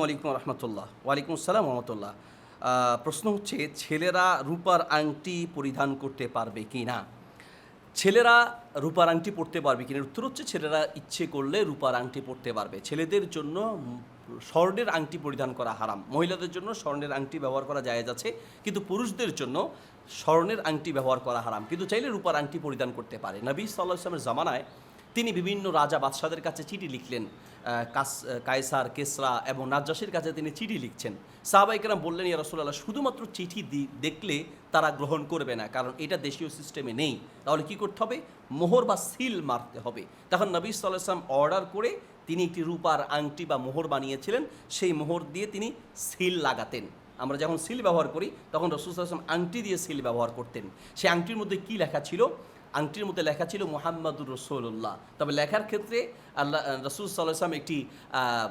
ওয়ালাইকুম রহমতুল্লাহ। ওয়ালাইকুম আসসালাম রহমতুল্লাহ। প্রশ্ন হচ্ছে, ছেলেরা রূপার আংটি পরিধান করতে পারবে কি না ছেলেরা রূপার আংটি পরতে পারবে কিনা? উত্তর হচ্ছে, ছেলেরা ইচ্ছে করলে রূপার আংটি পরতে পারবে। ছেলেদের জন্য স্বর্ণের আংটি পরিধান করা হারাম। মহিলাদের জন্য স্বর্ণের আংটি ব্যবহার করা জায়েজ আছে, কিন্তু পুরুষদের জন্য স্বর্ণের আংটি ব্যবহার করা হারাম। কিন্তু চাইলে রূপার আংটি পরিধান করতে পারে। নবী সাল্লাহ ইসলামের জামানায় তিনি বিভিন্ন রাজা বাদশাদের কাছে চিঠি লিখলেন। কাস কায়সার, কেসরা এবং নাজ্জাসের কাছে তিনি চিঠি লিখছেন। সাহাবাইকেরাম বললেন, ইয়া রসুল্লাহ শুধুমাত্র চিঠি দেখলে তারা গ্রহণ করবে না, কারণ এটা দেশীয় সিস্টেমে নেই। তাহলে কি করতে হবে? মোহর বা সিল মারতে হবে। তখন নবী সাল্লাহ ইসলাম অর্ডার করে তিনি একটি রূপার আংটি বা মোহর বানিয়েছিলেন। সেই মোহর দিয়ে তিনি সিল লাগাতেন। আমরা যখন সিল ব্যবহার করি, তখন রসুল আসলাম আংটি দিয়ে সিল ব্যবহার করতেন। সেই আংটির মধ্যে কি লেখা ছিল? আংটির মধ্যে লেখা ছিল মোহাম্মদুর রসুল্লাহ তবে লেখার ক্ষেত্রে আল্লাহ রসুল সাল্লাম একটি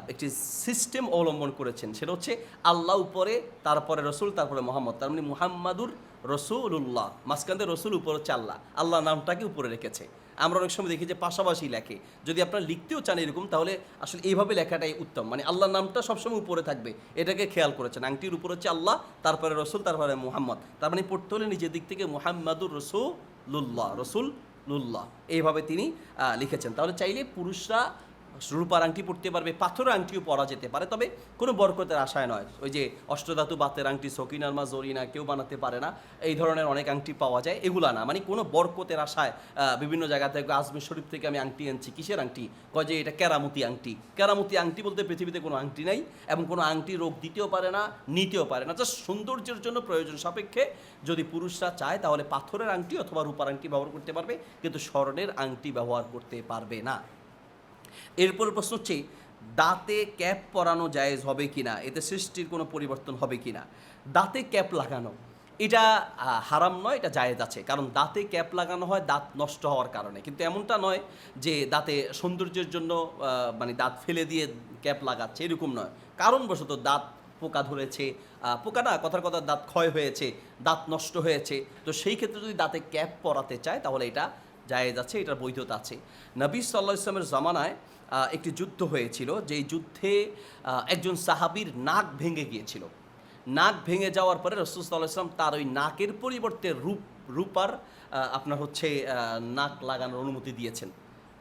একটি সিস্টেম অবলম্বন করেছেন। সেটা হচ্ছে আল্লাহ উপরে, তারপরে রসুল, তারপরে মোহাম্মদ। তার মানে মুহাম্মাদুর রসুল্লাহ মাঝখান রসুল, উপরে হচ্ছে আল্লাহ। আল্লাহ নামটাকে উপরে রেখেছে। আমরা অনেক সময় দেখি যে পাশাপাশি লেখে। যদি আপনারা লিখতেও চান এরকম, তাহলে আসলে এইভাবে লেখাটাই উত্তম। মানে আল্লাহর নামটা সবসময় উপরে থাকবে। এটাকে খেয়াল করেছেন। আংটির উপর হচ্ছে আল্লাহ, তারপরে রসুল, তারপরে মোহাম্মদ। তার মানে পড়তে হলে নিজের দিক থেকে মুহাম্মাদুর রসুল্লাহ রসুল লুল্লাহ এইভাবে তিনি লিখেছেন। তাহলে চাইলে পুরুষরা রূপার আংটি পরতে পারবে পাথরের আংটিও পরা যেতে পারে, তবে কোনো বরকতের আশায় নয়। ওই যে অষ্টধাতু বাতের আংটি সকিনার মা জরিনা কেউ বানাতে পারে না, এই ধরনের অনেক আংটি পাওয়া যায়, এগুলা না। মানে কোনো বরকতের আশায় বিভিন্ন জায়গা থেকে, আজমের শরীফ থেকে আমি আংটি আনছি, কিসের আংটি? কয় যে এটা কেরামতি আংটি। কেরামতি আংটি বলতে পৃথিবীতে কোনো আংটি নাই, এবং কোনো আংটি রোগ দিতেও পারে না, নিতেও পারে না। জাস্ট সৌন্দর্যের জন্য প্রয়োজন সাপেক্ষে, যদি পুরুষরা চায়, তাহলে পাথরের আংটি অথবা রূপার আংটি ব্যবহার করতে পারবে, কিন্তু স্বর্ণের আংটি ব্যবহার করতে পারবে না। এরপর প্রশ্ন হচ্ছে, দাঁতে ক্যাপ পরানো জায়েজ হবে কিনা? এতে সৃষ্টির কোনো পরিবর্তন হবে কিনা? দাঁতে ক্যাপ লাগানো, এটা হারাম নয়, এটা জায়েজ আছে। কারণ দাঁতে ক্যাপ লাগানো হয়, দাঁত নষ্ট হওয়ার কারণে। কিন্তু এমনটা নয় যে দাঁতে সৌন্দর্যের জন্য মানে দাঁত ফেলে দিয়ে ক্যাপ লাগাচ্ছে, এরকম নয়। কারণবশত দাঁত পোকা ধরেছে পোকা না, কথার কথা, দাঁত ক্ষয় হয়েছে, দাঁত নষ্ট হয়েছে। তো সেই ক্ষেত্রে যদি দাঁতে ক্যাপ পরাতে চায়, তাহলে এটা জায়েজ আছে, এটার বৈধতা আছে। নবী সাল্লাহ ইসলামের জামানায় একটি যুদ্ধ হয়েছিল, যেই যুদ্ধে একজন সাহাবির নাক ভেঙে গিয়েছিল। নাক ভেঙে যাওয়ার পরে রসুল সাল্লাহ ইসলাম তার ওই নাকের পরিবর্তে রূপ, রূপার আপনার হচ্ছে নাক লাগানোর অনুমতি দিয়েছেন।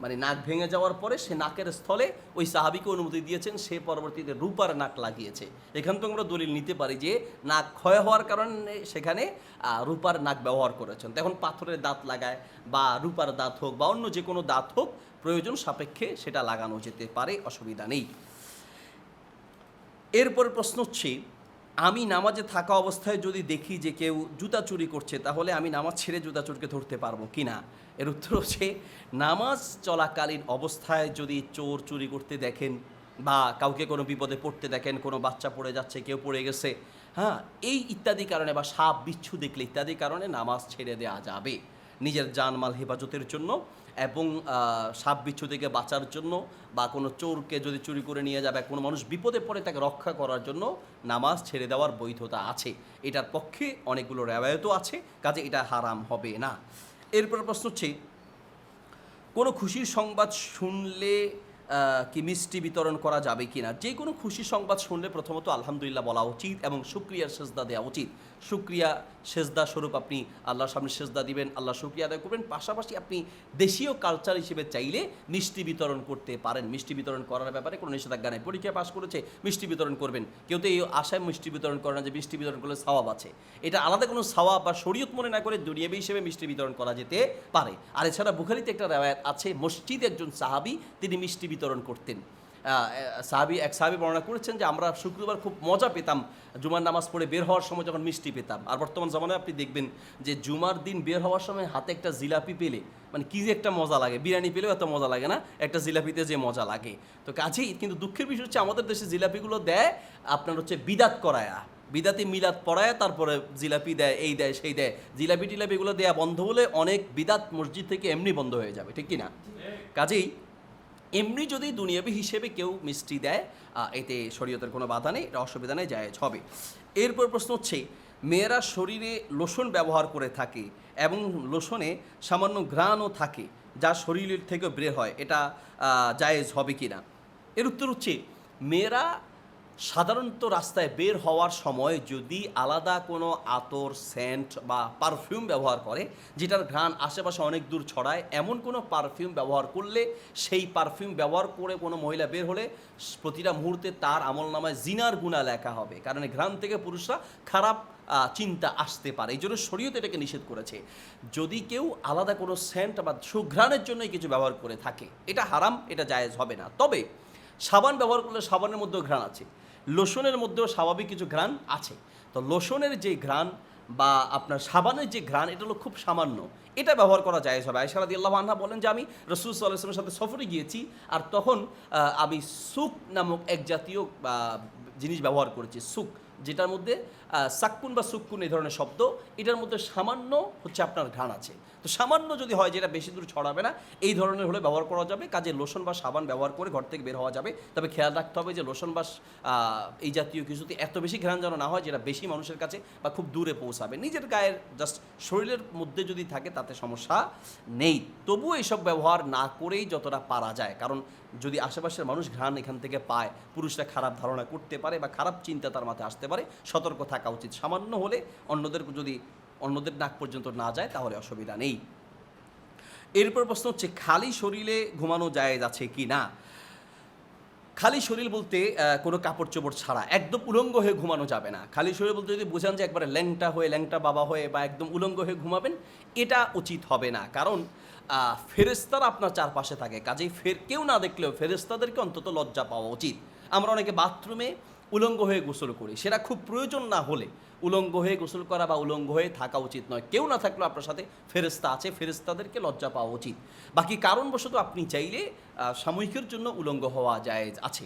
মানে নাক ভেঙে যাওয়ার পরে সে নাকের স্থলে ওই সাহাবিকে অনুমতি দিয়েছেন, সে পরবর্তীতে রূপার নাক লাগিয়েছে। এখান থেকে আমরা দলিল নিতে পারি যে নাক ক্ষয় হওয়ার কারণে সেখানে রূপার নাক ব্যবহার করেছেন। তখন পাথরের দাঁত লাগায় বা রূপার দাঁত হোক বা অন্য যে কোনো দাঁত হোক, প্রয়োজন সাপেক্ষে সেটা লাগানো যেতে পারে, অসুবিধা নেই। এরপরে প্রশ্ন হচ্ছে আমি নামাজে থাকা অবস্থায় যদি দেখি যে কেউ জুতা চুরি করছে, তাহলে আমি নামাজ ছেড়ে জুতা চোরকে ধরতে পারব কি না? এর উত্তর হচ্ছে, নামাজ চলাকালীন অবস্থায় যদি চোর চুরি করতে দেখেন বা কাউকে কোনো বিপদে পড়তে দেখেন, কোনো বাচ্চা পড়ে যাচ্ছে, কেউ পড়ে গেছে হ্যাঁ এই ইত্যাদি কারণে বা সাপ, বিচ্ছু দেখলে ইত্যাদি কারণে নামাজ ছেড়ে দেওয়া যাবে। নিজের জানমাল হেফাজতের জন্য এবং সাপ বিচ্ছু থেকে বাঁচার জন্য বা কোনো চোরকে যদি চুরি করে নিয়ে যাবে, কোনো মানুষ বিপদে পড়ে তাকে রক্ষা করার জন্য নামাজ ছেড়ে দেওয়ার বৈধতা আছে। এটার পক্ষে অনেকগুলো রেওয়ায়তও আছে, কাজে এটা হারাম হবে না। এরপর প্রশ্ন হচ্ছে, কোনো খুশির সংবাদ শুনলে কি মিষ্টি বিতরণ করা যাবে কি না যে কোনো খুশির সংবাদ শুনলে প্রথমত আলহামদুলিল্লাহ বলা উচিত এবং শুক্রিয়ার সেজদা দেওয়া উচিত। শুক্রিয়া সেজদা স্বরূপ আপনি আল্লাহর সামনে সেজদা দিবেন, আল্লাহ শুক্রিয়া আদায় করবেন। পাশাপাশি আপনি দেশীয় কালচার হিসেবে চাইলে মিষ্টি বিতরণ করতে পারেন। মিষ্টি বিতরণ করার ব্যাপারে কোনো নিষেধাজ্ঞা নেই। পরীক্ষা পাশ করেছে, মিষ্টি বিতরণ করবেন। কেউ তো এই আশায় মিষ্টি বিতরণ করে না যে মিষ্টি বিতরণ করলে সওয়াব আছে। এটা আলাদা কোনো সওয়াব বা শরীয়ত মনে না করে দুনিয়াবি হিসেবে মিষ্টি বিতরণ করা যেতে পারে। আর এছাড়া বুখারিতে একটা রেওয়ায়ত আছে, মসজিদে একজন সাহাবি তিনি মিষ্টি বিতরণ করতেন। সাহাবি এক সাহাবি বর্ণনা করেছেন যে আমরা শুক্রবার খুব মজা পেতাম। জুমার নামাজ পড়ে বের হওয়ার সময় যখন মিষ্টি পেতাম। আর বর্তমান জামানায় আপনি দেখবেন যে জুমার দিন বের হওয়ার সময় হাতে একটা জিলাপি পেলে মানে কী যে একটা মজা লাগে। বিরিয়ানি পেলেও এত মজা লাগে না, একটা জিলাপিতে যে মজা লাগে। তো কাজেই কিন্তু দুঃখের বিষয় হচ্ছে আমাদের দেশে জিলাপিগুলো দেয়, আপনার হচ্ছে বিদাত করায়া। বিদাতি মিলাদ পড়ায়, তারপরে জিলাপি দেয়, এই দেয়, সেই দেয়। জিলাপি টিলাপি এগুলো দেয়া বন্ধ হলে অনেক বিদাত মসজিদ থেকে এমনি বন্ধ হয়ে যাবে, ঠিক কি না? কাজেই এমনি যদি দুনিয়াবি হিসেবে কেউ মিষ্টি দেয় এতে শরীয়তের কোনো বাধা নেই, এটা অসুবিধা নেই, জায়েজ হবে। এরপর প্রশ্ন হচ্ছে, মেয়েরা শরীরে লোশন ব্যবহার করে থাকে এবং লোশনে সামান্য ঘ্রাণও থাকে, যা শরীরের থেকে বের হয়, এটা জায়েজ হবে কি না এর উত্তর হচ্ছে, মেয়েরা সাধারণত রাস্তায় বের হওয়ার সময় যদি আলাদা কোনো আতর সেন্ট বা পারফিউম ব্যবহার করে, যেটার ঘ্রাণ আশেপাশে অনেক দূর ছড়ায়, এমন কোনো পারফিউম ব্যবহার করলে সেই পারফিউম ব্যবহার করে কোনো মহিলা বের হলে প্রতিটা মুহূর্তে তার আমল নামায় জিনার গুণা লেখা হবে। কারণ ঘ্রাণ থেকে পুরুষরা খারাপ চিন্তা আসতে পারে। এই জন্য শরীয়ত এটাকে নিষেধ করেছে। যদি কেউ আলাদা কোনো সেন্ট বা সুঘ্রাণের জন্যই কিছু ব্যবহার করে থাকে, এটা হারাম, এটা জায়েজ হবে না। তবে সাবান ব্যবহার করলে সাবানের মধ্যেও ঘ্রাণ আছে। লোশনের মধ্যেও স্বাভাবিক কিছু ঘ্রাণ আছে। তো লোশনের যে ঘ্রাণ বা আপনার সাবানের যে ঘ্রাণ, এটা হলো খুব সামান্য। এটা ব্যবহার করা যায় হবে। আয়সা আল্লাহ আনহা বলেন যে, আমি রসুল সাল্লাহামের সাথে সফরে গিয়েছি আর তখন আমি সুক নামক এক জাতীয় জিনিস ব্যবহার করেছি, সুক, যেটার মধ্যে সাক্কুন বা সুক্কুন এই ধরনের শব্দ, এটার মধ্যে সামান্য হচ্ছে আপনার ঘ্রাণ আছে। তো সামান্য যদি হয় যেটা বেশি দূর ছড়াবে না, এই ধরনের হলে ব্যবহার করা যাবে। কাজে লোশন বা সাবান ব্যবহার করে ঘর থেকে বের হওয়া যাবে। তবে খেয়াল রাখতে হবে যে লোশন বা এই জাতীয় কিছুতে এত বেশি ঘ্রাণ যেন না হয় যেটা বেশি মানুষের কাছে বা খুব দূরে পৌঁছাবে। নিজের গায়ের জাস্ট শরীরের মধ্যে যদি থাকে তাতে সমস্যা নেই। তবুও এসব ব্যবহার না করেই যতটা পারা যায়। কারণ যদি আশেপাশের মানুষ ঘ্রাণ এখান থেকে পায়, পুরুষরা খারাপ ধারণা করতে পারে বা খারাপ চিন্তা তার মাথায় আসতে পারে, সতর্ক থাকা উচিত। সামান্য হলে অন্যদের যদি অন্যদের নাক পর্যন্ত না যায়, তাহলে অসুবিধা নেই। এরপর প্রশ্ন হচ্ছে, খালি শরীরে ঘুমানো জায়েজ আছে কি না? খালি শরীর বলতে কোনো কাপড় চোপড় ছাড়া একদম উলঙ্গ হয়ে ঘুমানো যাবে না। খালি শরীর বলতে যদি বোঝান যে একবারে ল্যাংটা হয়ে, ল্যাংটা বাবা হয়ে বা একদম উলঙ্গ হয়ে ঘুমাবেন, এটা উচিত হবে না। কারণ ফেরেস্তারা আপনার চারপাশে থাকে। কাজেই ফের কেউ না দেখলেও ফেরেস্তাদেরকে অন্তত লজ্জা পাওয়া উচিত। আমরা অনেকে বাথরুমে উলঙ্গ হয়ে গোসল করি। সেটা খুব প্রয়োজন না হলে উলঙ্গ হয়ে গোসল করা বা উলঙ্গ হয়ে থাকা উচিত নয়। কেউ না থাকলেও আপনার সাথে ফেরেস্তা আছে ফেরেস্তাদেরকে লজ্জা পাওয়া উচিত। বাকি কারণবশত আপনি চাইলে সাময়িকের জন্য উলঙ্গ হওয়া যায় আছে।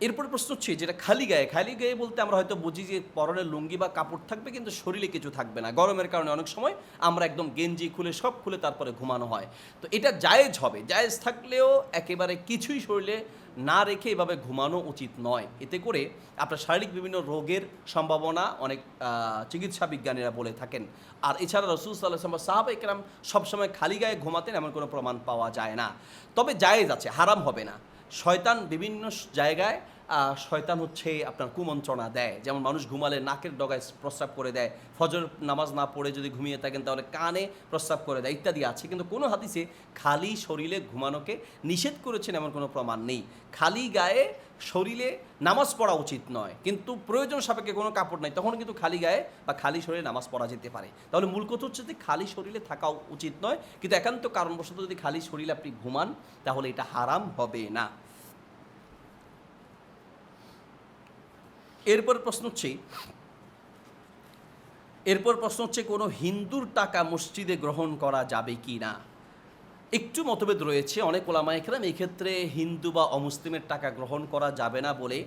এরপর প্রশ্ন হচ্ছে যেটা খালি গায়ে খালি গায়ে বলতে আমরা হয়তো বুঝি যে পরনের লুঙ্গি বা কাপড় থাকবে কিন্তু শরীরে কিছু থাকবে না। গরমের কারণে অনেক সময় আমরা একদম গেঞ্জি খুলে সব খুলে তারপরে ঘুমানো হয়। তো এটা জায়েজ হবে। জায়েজ থাকলেও একেবারে কিছুই শরীরে না রেখে এভাবে ঘুমানো উচিত নয়। এতে করে আপনার শারীরিক বিভিন্ন রোগের সম্ভাবনা অনেক চিকিৎসা বিজ্ঞানীরা বলে থাকেন। আর এছাড়া রসুল সাল্লাহ সাহাব একরাম সবসময় খালি গায়ে ঘুমাতেন এমন কোনো প্রমাণ পাওয়া যায় না। তবে জায়েজ আছে, হারাম হবে না। শয়তান বিভিন্ন জায়গায় শয়তান হচ্ছে আপনার কুমন্ত্রণা দেয়। যেমন মানুষ ঘুমালে নাকের ডগায় প্রস্রাব করে দেয়। ফজর নামাজ না পড়ে যদি ঘুমিয়ে থাকেন তাহলে কানে প্রস্রাব করে দেয়, ইত্যাদি আছে। কিন্তু কোনো হাদিসে খালি শরীরে ঘুমানোকে নিষেধ করেছেন এমন কোনো প্রমাণ নেই। খালি গায়ে শরীরে নামাজ পড়া উচিত নয়। কিন্তু প্রয়োজন সাপেক্ষে কোনো কাপড় নাই, তখন কিন্তু খালি গায়ে বা খালি শরীরে নামাজ পড়া যেতে পারে। তাহলে মূল কথা হচ্ছে যে খালি শরীরে থাকা উচিত নয়। কিন্তু একান্ত কারণবশত যদি খালি শরীরে আপনি ঘুমান, তাহলে এটা হারাম হবে না। এরপর প্রশ্ন হচ্ছে, এরপর প্রশ্ন হচ্ছে কোনো হিন্দুর টাকা মসজিদে গ্রহণ করা যাবে কি না? একটু মতভেদ রয়েছে, অনেক ওলামা একরাম এই ক্ষেত্রে হিন্দু বা অমুসলিমের টাকা গ্রহণ করা যাবে না বলে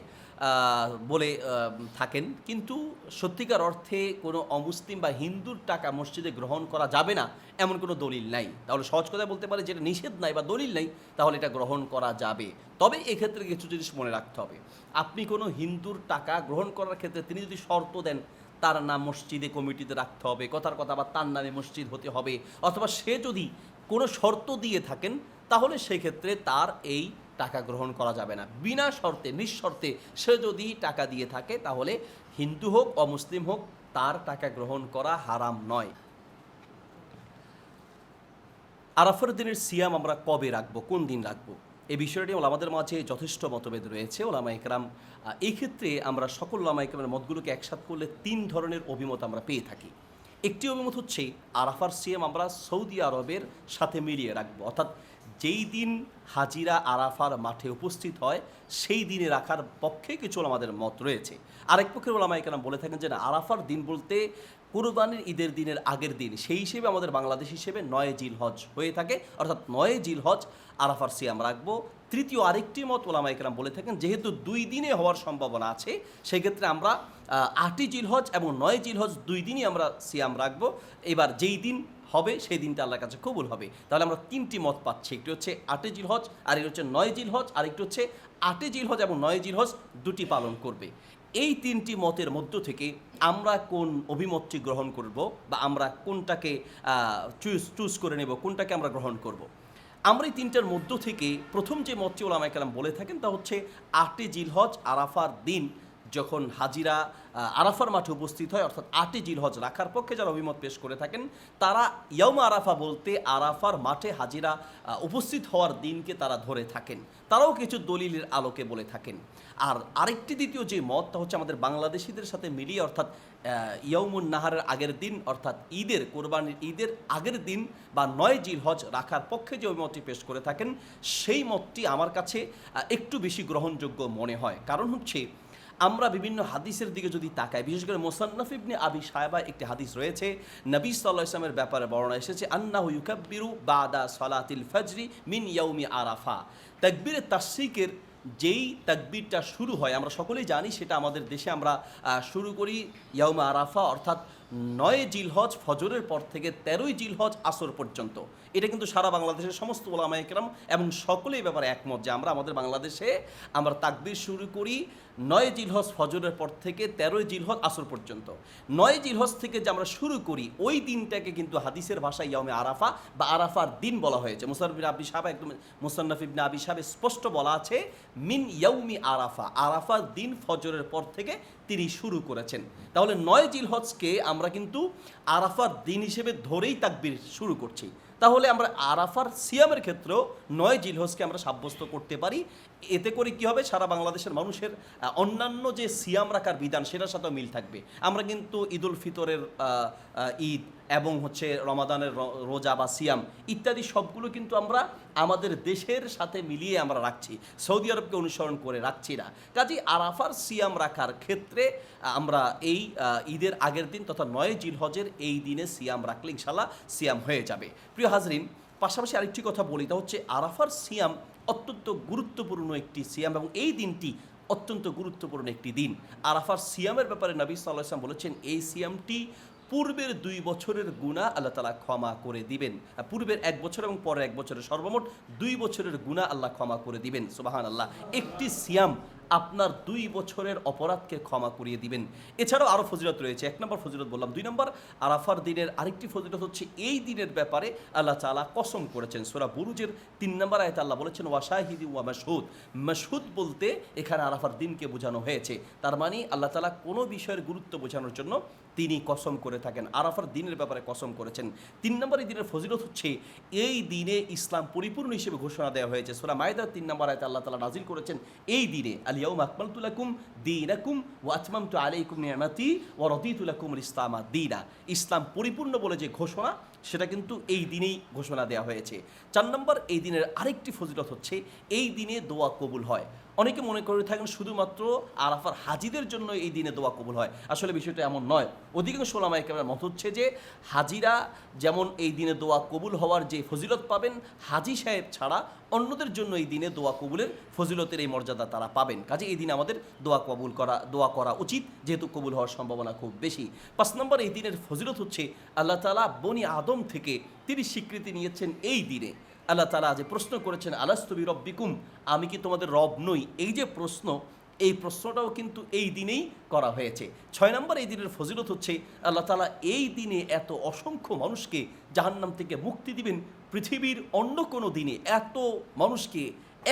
বলে থাকেন। কিন্তু সত্যিকার অর্থে কোনো অমুসলিম বা হিন্দুর টাকা মসজিদে গ্রহণ করা যাবে না এমন কোনো দলিল নাই। তাহলে সহজ কথা বলতে পারে, যেটা নিষেধ নাই বা দলিল নাই, তাহলে এটা গ্রহণ করা যাবে। তবে এক্ষেত্রে কিছু জিনিস মনে রাখতে হবে। আপনি কোনো হিন্দুর টাকা গ্রহণ করার ক্ষেত্রে তিনি যদি শর্ত দেন, তার নাম মসজিদে কমিটিতে রাখতে হবে, কথার কথা বা তার নামে মসজিদ হতে হবে, অথবা সে যদি কোনো শর্ত দিয়ে থাকেন, তাহলে সেক্ষেত্রে তার এই টাকা গ্রহণ করা যাবে না। বিনা শর্তে, নিঃশর্তে সে যদি টাকা দিয়ে থাকে, তাহলে হিন্দু হোক অমুসলিম হোক, তার টাকা গ্রহণ করা হারাম নয়। আরাফার দিনের সিয়াম আমরা কবে রাখব? কোন দিন রাখব? এই বিষয়টি আমাদের মাঝে যথেষ্ট মতভেদ রয়েছে। ওলামা ইকরাম এই ক্ষেত্রে আমরা সকল ওলামা ইকরামের মতগুলোকে একসাথ করলে তিন ধরনের অভিমত আমরা পেয়ে থাকি। একটি অভিমত হচ্ছে, আরাফার সিএম আমরা সৌদি আরবের সাথে মিলিয়ে রাখব। অর্থাৎ যেই দিন হাজিরা আরাফার মাঠে উপস্থিত হয়, সেই দিনে রাখার পক্ষে কিছু আমাদের মত রয়েছে। আরেক পক্ষের ওলামা ইকরাম বলে থাকেন যে আরাফার দিন বলতে কুরবানির ঈদের দিনের আগের দিন, সেই হিসেবে আমাদের বাংলাদেশ হিসেবে নয় জিল হজ হয়ে থাকে। অর্থাৎ নয় জিল হজ আরাফার সিয়াম রাখব। তৃতীয় আরেকটি মত ওলামা ইকরাম বলে থাকেন, যেহেতু দুই দিনে হওয়ার সম্ভাবনা আছে, সেক্ষেত্রে আমরা আটই জিল হজ এবং নয় জিল হজ দুই দিনই আমরা সিয়াম রাখব। এবার যেই দিন হবে, সেই দিনটা আল্লাহর কাছে কবুল হবে। তাহলে আমরা তিনটি মত পাচ্ছি, একটি হচ্ছে আটে জিল হজ, আর একটি হচ্ছে নয় জিল হজ, আর একটি হচ্ছে আটে জিল হজ এবং নয় জিল হজ দুটি পালন করবে। এই তিনটি মতের মধ্য থেকে আমরা কোন অভিমতটি গ্রহণ করব বা আমরা কোনটাকে চুজ চুজ করে নেব, কোনটাকে আমরা গ্রহণ করব। আমরা এই তিনটার মধ্য থেকে প্রথম যে মতটি ওলামাইকালাম বলে থাকেন তা হচ্ছে আটে জিলহজ আরাফার দিন যখন হাজিরা আরাফার মাঠে উপস্থিত হয়, অর্থাৎ আটই জিলহজ রাখার পক্ষে যারা অভিমত পেশ করে থাকেন, তারা ইয়ম আরাফা বলতে আরাফার মাঠে হাজিরা উপস্থিত হওয়ার দিনকে তারা ধরে থাকেন। তারাও কিছু দলিলের আলোকে বলে থাকেন। আর আরেকটি দ্বিতীয় যে মতটা হচ্ছে আমাদের বাংলাদেশিদের সাথে মিলিয়ে, অর্থাৎ ইয়মুন নাহারের আগের দিন, অর্থাৎ ঈদের, কোরবানির ঈদের আগের দিন বা নয় জিলহজ রাখার পক্ষে যে অভিমতটি পেশ করে থাকেন, সেই মতটি আমার কাছে একটু বেশি গ্রহণযোগ্য মনে হয়। কারণ হচ্ছে আমরা বিভিন্ন হাদিসের দিকে যদি তাকাই, বিশেষ করে মোসান্নফ ইবনে আবি সাহেবা একটি হাদিস রয়েছে, নবী সাল্লাহ ইসলামের ব্যাপারে বর্ণনা এসেছে, আন্নাহু ইউকাব্বিরু বাদা সলাতিল ফজরি মিন ইয়াউমি আরাফা। তাকবীরে তাসরিকের যেই তাকবীরটা শুরু হয়, আমরা সকলেই জানি সেটা আমাদের দেশে আমরা শুরু করি ইয়াউমা আরাফা, অর্থাৎ নয় জিলহজ ফজরের পর থেকে তেরোই জিলহজ আসর পর্যন্ত। এটা কিন্তু সারা বাংলাদেশের সমস্ত ওলামা একরাম এবং সকলেই ব্যাপারে একমত যে আমরা আমাদের বাংলাদেশে আমরা তাকবির শুরু করি নয় জিলহজ ফজরের পর থেকে তেরোই জিলহজ আসর পর্যন্ত। নয় জিলহজ থেকে যে আমরা শুরু করি, ওই দিনটাকে কিন্তু হাদিসের ভাষায় ইয়মে আরাফা বা আরাফার দিন বলা হয়েছে। মুসানফিন আবি সাহেব একদম মুসান্নফ আবি সাহেব স্পষ্ট বলা আছে, মিন ইয়ৌমি আরাফা, আরাফার দিন ফজরের পর থেকে তিনি শুরু করেছেন। তাহলে নয় জিলহজকে আমরা কিন্তু আরাফার দিন হিসেবে ধরেই তাকবির শুরু করছি। তাহলে আমরা আরাফার সিয়ামের ক্ষেত্রেও নয় জিলহজকে আমরা সাব্যস্ত করতে পারি। এতে করে কি হবে? সারা বাংলাদেশের মানুষের অন্যান্য যে সিয়াম রাখার বিধান সেটার সাথেও মিল থাকবে। আমরা কিন্তু ঈদুল ফিতরের আহ, আহ, ঈদ এবং হচ্ছে রমাদানের রোজা বা সিয়াম ইত্যাদি সবগুলো কিন্তু আমরা আমাদের দেশের সাথে মিলিয়ে আমরা রাখছি। সৌদি আরবকে অনুসরণ করে রাখছি না। কাজেই আরাফার সিয়াম রাখার ক্ষেত্রে আমরা এই ঈদের আগের দিন তথা নয় জিলহজের এই দিনে সিয়াম রাখলে ইনশাল্লাহ সিয়াম হয়ে যাবে। প্রিয় হাজরিন পাশাপাশি আরেকটি কথা বলি তা হচ্ছে আরাফার সিয়াম অত্যন্ত গুরুত্বপূর্ণ একটি সিয়াম এবং এই দিনটি অত্যন্ত গুরুত্বপূর্ণ একটি দিন। আরাফার সিয়ামের ব্যাপারে নবী সাল্লাহ বলেছেন, এই সিয়ামটি পূর্বের দুই বছরের গুণা আল্লাহ তালা ক্ষমা করে দিবেন। পূর্বের এক বছর এবং পরের এক বছরের সর্বমোট দুই বছরের গুণা আল্লাহ ক্ষমা করে দিবেন। সুবাহান আল্লাহ একটি সিয়াম আপনার দুই বছরের অপরাধকে ক্ষমা করিয়ে দিবেন। এছাড়াও আরও ফজিলত রয়েছে। এক নম্বর ফজিলত বললাম, দুই নম্বর আরাফার দিনের আরেকটি ফজিলত হচ্ছে এই দিনের ব্যাপারে আল্লাহ তালা কসম করেছেন। সোরা বুরুজের তিন নম্বর আয়তে আল্লাহ বলেছেন, ওয়াশাহিদি ওয়া মাসহুদ মাসহুদ বলতে এখানে আরাফার দিনকে বোঝানো হয়েছে। তার মানে আল্লাহ তালা কোনো বিষয়ের গুরুত্ব বোঝানোর জন্য তিনি কসম করে থাকেন। আরাফার দিনের ব্যাপারে কসম করেছেন। তিন নম্বর এই দিনের ফজিলত হচ্ছে, এই দিনে ইসলাম পরিপূর্ণ হিসেবে ঘোষণা দেওয়া হয়েছে। সোরা মায়দার তিন নম্বর আয়তে আল্লাহ তালা নাজিল করেছেন, এই দিনে আলিয়াউম আকমালতুলাকুম দিনাকুম ও আতমামতু আলাইকুম নিয়ামাতি ও রদিতুলাকুম ইসলামা দিনা। ইসলাম পরিপূর্ণ বলে যে ঘোষণা, সেটা কিন্তু এই দিনেই ঘোষণা দেওয়া হয়েছে। চার নম্বর, এই দিনের আরেকটি ফজিলত হচ্ছে, এই দিনে দোয়া কবুল হয়। অনেকে মনে করে থাকেন শুধুমাত্র আরাফার হাজিদের জন্য এই দিনে দোয়া কবুল হয়। আসলে বিষয়টা এমন নয়। অধিকাংশ ওলামায় কেমন মত হচ্ছে যে, হাজিরা যেমন এই দিনে দোয়া কবুল হওয়ার যে ফজিলত পাবেন, হাজি সাহেব ছাড়া অন্যদের জন্য এই দিনে দোয়া কবুলের ফজিলতের এই মর্যাদা তারা পাবেন। কাজে এই দিনে আমাদের দোয়া কবুল করা, দোয়া করা উচিত, যেহেতু কবুল হওয়ার সম্ভাবনা খুব বেশি। পাঁচ নম্বর এই দিনের ফজিলত হচ্ছে, আল্লাহ তালা বনি আদম থেকে তিনি স্বীকৃতি নিয়েছেন এই দিনে। আল্লাহ তালা যে প্রশ্ন করেছেন আলাস্তবি রব রব্বিকুম আমি কি তোমাদের রব নই? এই যে প্রশ্ন, এই প্রশ্নটাও কিন্তু এই দিনেই করা হয়েছে। ছয় নম্বর এই দিনের ফজিলত হচ্ছে, আল্লাহ তালা এই দিনে এত অসংখ্য মানুষকে জাহান্নাম থেকে মুক্তি দিবেন, পৃথিবীর অন্য কোনো দিনে এত মানুষকে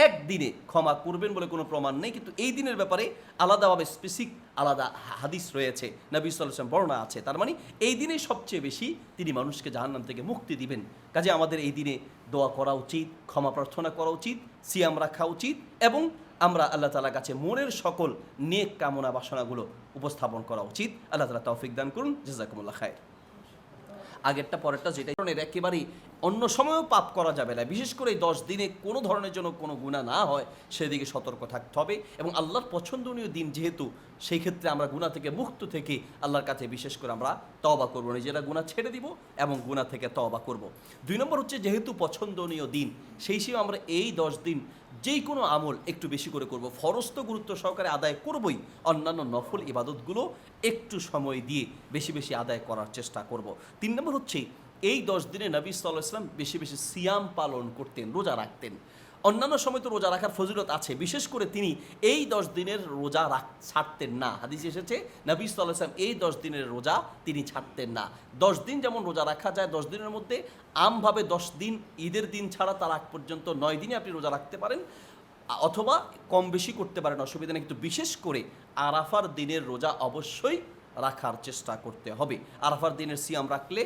একদিনে ক্ষমা করবেন বলে কোনো প্রমাণ নেই, কিন্তু এই দিনের ব্যাপারে আলাদাভাবে স্পেসিক আলাদা হাদিস রয়েছে। নবী সাল্লাম বর্ণনা আছে, তার মানে এই দিনে সবচেয়ে বেশি তিনি মানুষকে জাহান্নাম থেকে মুক্তি দিবেন। কাজে আমাদের এই দিনে দোয়া করা উচিত, ক্ষমা প্রার্থনা করা উচিত, সিয়াম রাখা উচিত এবং আমরা আল্লাহ তালার কাছে মনের সকল নেক কামনা বাসনাগুলো উপস্থাপন করা উচিত। আল্লাহ তালা তৌফিক দান করুন, জাজাকুমুল্লাহ খায়ের আগেরটা, পরেরটা যেটা ধরনের একেবারেই অন্য সময়ও পাপ করা যাবে না। বিশেষ করে এই দশ দিনে কোনো ধরনের জন্য কোনো গুণা না হয়, সেদিকে সতর্ক থাকতে হবে এবং আল্লাহর পছন্দনীয় দিন যেহেতু, সেই ক্ষেত্রে আমরা গুণা থেকে মুক্ত থেকে আল্লাহর কাছে বিশেষ করে আমরা তবা করব, নিজেরা গুণা ছেড়ে দিব এবং গুণা থেকে তবা করব। দুই নম্বর হচ্ছে যেহেতু পছন্দনীয় দিন, সেই হিসেবে আমরা এই দশ দিন যেই কোনো আমল একটু বেশি করে করব। ফরজ তো গুরুত্ব সহকারে আদায় করবই, অন্যান্য নফল ইবাদতগুলো একটু সময় দিয়ে বেশি বেশি আদায় করার চেষ্টা করব। তিন নম্বর হচ্ছে, এই দশ দিনে নবী সাল্লাহ ইসলাম বেশি বেশি সিয়াম পালন করতেন, রোজা রাখতেন। অন্যান্য সময় তো রোজা রাখার ফজিলত আছে, বিশেষ করে তিনি এই দশ দিনের রোজা রাখ, ছাড়তেন না। হাদিস এসেছে, নবী সাল্লাহ ইসলাম এই দশ দিনের রোজা তিনি ছাড়তেন না। দশ দিন যেমন রোজা রাখা যায়, দশ দিনের মধ্যে আমভাবে দশ দিন, ঈদের দিন ছাড়া তার আগ পর্যন্ত নয় দিনে আপনি রোজা রাখতে পারেন, অথবা কম বেশি করতে পারেন, অসুবিধা নেই। কিন্তু বিশেষ করে আরাফার দিনের রোজা অবশ্যই রাখার চেষ্টা করতে হবে। আরাফার দিনের সিয়াম রাখলে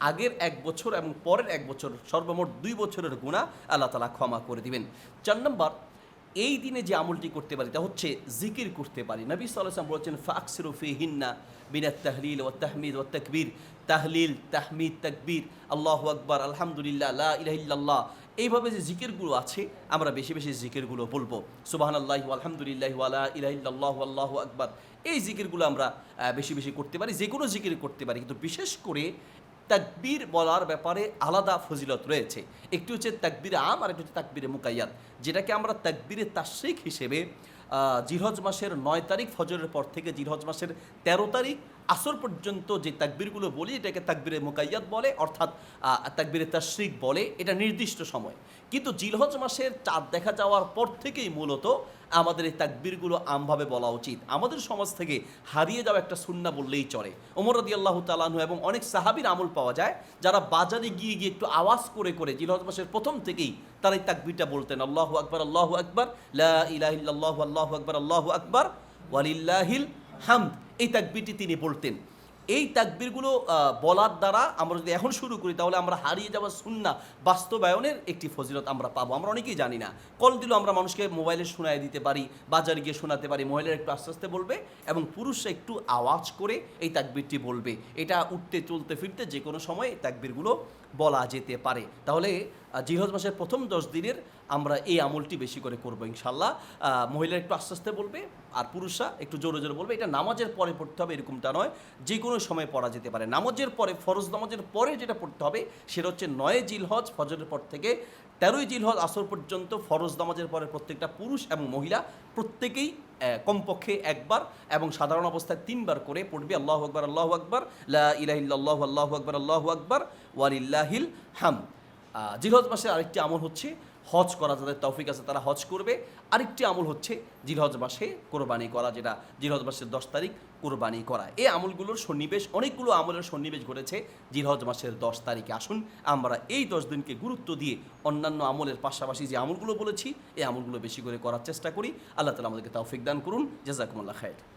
আগের এক বছর এবং পরের এক বছর সর্বমোট দুই বছরের গুণা আল্লাহ তালা ক্ষমা করে দিবেন। চার নম্বর, এই দিনে যে আমলটি করতে পারি তা হচ্ছে জিকির করতে পারি। নবী সাল্লাম বলেছেন, ফাকসিরু ফি হিন্না বিনাত তাহলিল ও তাহমিদ ও তকবীর। তাহলিল, তাহমিদ, তকবীর, আল্লাহ আকবর, আলহামদুলিল্লাহ, লা ইলাহা ইল্লাল্লাহ এইভাবে যে জিকিরগুলো আছে, আমরা বেশি বেশি জিকিরগুলো বলব। সুবাহান আল্লাহ আলহামদুলিল্লাহ আলা ইলাহিল্লাহ আল্লাহ আকবর। এই জিকিরগুলো আমরা বেশি বেশি করতে পারি যে কোনো জিকির করতে পারি। কিন্তু বিশেষ করে তাকবীর বলার ব্যাপারে আলাদা ফজিলত রয়েছে। একটি হচ্ছে তাকবীরে আম আর একটি হচ্ছে তাকবীরে মুকাইয়াত যেটাকে আমরা তাকবীরে তাশ্রিক হিসেবে জিরহজ মাসের নয় তারিখ ফজরের পর থেকে জিরহজ মাসের তেরো তারিখ আসর পর্যন্ত যে তাকবীরগুলো বলি, এটাকে তাকবীরে মুকাইয়াত বলে, অর্থাৎ তাকবীরে তাশ্রিক বলে, এটা নির্দিষ্ট সময়। কিন্তু জিলহজ মাসের চাঁদ দেখা যাওয়ার পর থেকেই মূলত আমাদের এই তাকবীরগুলো আমভাবে বলা উচিত। আমাদের সমাজ থেকে হারিয়ে যাওয়া একটা সুন্না বললেই চলে। ওমর রদি আল্লাহ তালাহু এবং অনেক সাহাবির আমল পাওয়া যায়, যারা বাজারে গিয়ে গিয়ে একটু আওয়াজ করে করে জিলহজ মাসের প্রথম থেকেই তারা এই তাকবীরটা বলতেন, আল্লাহু আকবার, আল্লাহু আকবর, লা ইলাহিল্লাহু আল্লাহু আকবার আল্লাহু আকবার, ওয়ালিল্লাহিল হামদ। এই তাকবিরটি তিনি বলতেন। এই তাকবিরগুলো বলার দ্বারা আমরা যদি এখন শুরু করি, তাহলে আমরা হারিয়ে যাওয়া সুন্না বাস্তবায়নের একটি ফজিলত আমরা পাবো। আমরা অনেকেই জানি না। কল দিলেও আমরা মানুষকে মোবাইলে শোনায় দিতে পারি, বাজারে গিয়ে শোনাতে পারি, মহিলারা একটু আস্তে আস্তে বলবে এবং পুরুষরা একটু আওয়াজ করে এই তাকবিরটি বলবে। এটা উঠতে, চলতে, ফিরতে যে কোনো সময় এই তাকবীরগুলো বলা যেতে পারে। তাহলে জিহজ মাসের প্রথম দশ দিনের আমরা এই আমলটি বেশি করে করব ইনশাল্লাহ আহ, মহিলারা একটু আস্তে আস্তে বলবে আর পুরুষরা একটু জোরে জোরে বলবে। এটা নামাজের পরে পড়তে হবে এরকমটা নয়। যে কোনো সময় পড়া যেতে পারে। নামাজের পরে ফরজ নামাজের পরে যেটা পড়তে হবে সেটা হচ্ছে নয় জিলহজ ফজরের পর থেকে তেরোই জিলহজ আসর পর্যন্ত ফরজ নামাজের পরে প্রত্যেকটা পুরুষ এবং মহিলা প্রত্যেকেই কমপক্ষে একবার এবং সাধারণ অবস্থায় তিনবার করে পড়বে। আল্লাহ আকবর আল্লাহ আকবর লা ইলাহিল্লাহ আল্লাহ আকবর আল্লাহ আকবর। ওয়ালিল্লাহিল হাম জিলহজ মাসের আরেকটি আমল হচ্ছে হজ করা, যাদের তৌফিক আছে তারা হজ করবে। আরেকটি আমল হচ্ছে জিলহজ মাসে কোরবানি করা, যেটা জিলহজ মাসের দশ তারিখ কোরবানি করা। এই আমলগুলোর সন্নিবেশ, অনেকগুলো আমলের সন্নিবেশ ঘটেছে জিলহজ মাসের দশ তারিখে। আসুন, আমরা এই দশ দিনকে গুরুত্ব দিয়ে অন্যান্য আমলের পাশাপাশি যে আমলগুলো বলেছি, এই আমলগুলো বেশি করে করার চেষ্টা করি। আল্লাহ তালা আমাদেরকে তৌফিক দান করুন। জাজাকুমুল্লাহ খায়ের